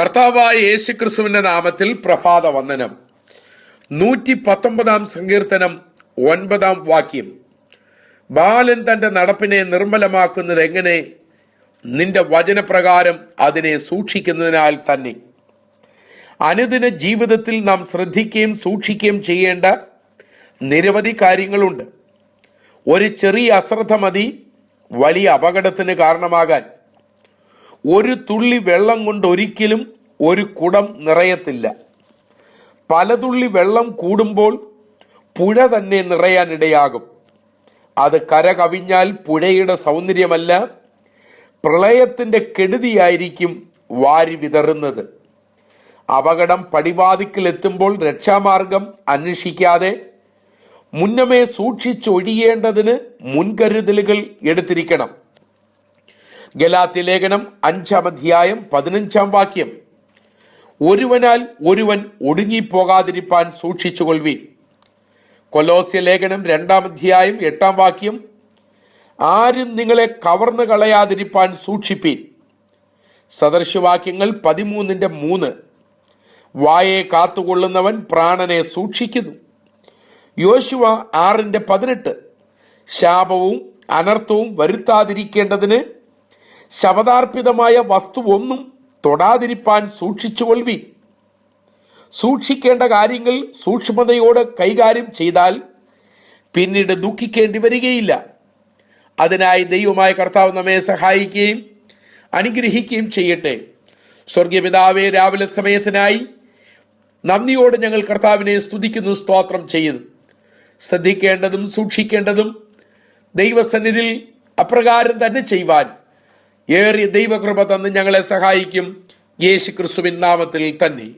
കർത്താവായ യേശുക്രിസ്തുവിന്റെ നാമത്തിൽ പ്രഭാത വന്ദനം. നൂറ്റി പത്തൊമ്പതാം സങ്കീർത്തനം ഒൻപതാം വാക്യം. ബാലൻ തന്റെ നടപ്പിനെ നിർമ്മലമാക്കുന്നത് എങ്ങനെ? നിന്റെ വചനപ്രകാരം അതിനെ സൂക്ഷിക്കുന്നതിനാൽ തന്നെ. അനുദിന ജീവിതത്തിൽ നാം ശ്രദ്ധിക്കുകയും സൂക്ഷിക്കുകയും ചെയ്യേണ്ട നിരവധി കാര്യങ്ങളുണ്ട്. ഒരു ചെറിയ അശ്രദ്ധ മതി വലിയ അപകടത്തിന് കാരണമാകാൻ. ഒരു തുള്ളി വെള്ളം കൊണ്ട് ഒരിക്കലും ഒരു കുടം നിറയത്തില്ല. പല തുള്ളി വെള്ളം കൂടുമ്പോൾ പുഴ തന്നെ നിറയാനിടയാകും അത് കര കവിഞ്ഞാൽ പുഴയുടെ സൗന്ദര്യമല്ല പ്രളയത്തിന്റെ കെടുതിയായിരിക്കും വാരി വിതറുന്നത്. അപകടം പടിവാതിക്കലെത്തുമ്പോൾ രക്ഷാമാർഗം അന്വേഷിക്കാതെ മുന്നമേ സൂക്ഷിച്ചൊഴിയേണ്ടതിന് മുൻകരുതലുകൾ എടുത്തിരിക്കണം. ഗലാത്തി ലേഖനം അഞ്ചാം അധ്യായം പതിനഞ്ചാം വാക്യം. ഒരുവനാൽ ഒരുവൻ ഒടുങ്ങിപ്പോകാതിരിപ്പാൻ സൂക്ഷിച്ചുകൊള്ളുവീൻ. കൊലോസ്യ ലേഖനം രണ്ടാം അധ്യായം എട്ടാം വാക്യം. ആരും നിങ്ങളെ കവർന്നു കളയാതിരിപ്പാൻ സൂക്ഷിപ്പീൻ. സദൃശവാക്യങ്ങൾ പതിമൂന്നിന്റെ മൂന്ന്. വായെ കാത്തുകൊള്ളുന്നവൻ പ്രാണനെ സൂക്ഷിക്കുന്നു. യോശുവ ആറിന്റെ പതിനെട്ട്. ശാപവും അനർത്ഥവും വരുത്താതിരിക്കേണ്ടതിന് ശബദാർപ്പിതമായ വസ്തുവൊന്നും തൊടാതിരിപ്പാൻ സൂക്ഷിച്ചുകൊള്ളുവീൻ സൂക്ഷിക്കേണ്ട കാര്യങ്ങൾ സൂക്ഷ്മതയോട് കൈകാര്യം ചെയ്താൽ പിന്നീട് ദുഃഖിക്കേണ്ടി വരികയില്ല. അതിനായി ദൈവമായ കർത്താവ് നമ്മെ സഹായിക്കുകയും അനുഗ്രഹിക്കുകയും ചെയ്യട്ടെ. സ്വർഗീയപിതാവെ രാവിലെ സമയത്തിനായി നന്ദിയോട് ഞങ്ങൾ കർത്താവിനെ സ്തുതിക്കുന്നു സ്തോത്രം ചെയ്യുന്നു. ശ്രദ്ധിക്കേണ്ടതും സൂക്ഷിക്കേണ്ടതും ദൈവസന്നിധിയിൽ അപ്രകാരം തന്നെ ചെയ്യുവാൻ ഏറിയ ദൈവകൃപ തന്ന് ഞങ്ങളെ സഹായിക്കും. യേശു ക്രിസ്തുവിൻ നാമത്തിൽ തന്നെ.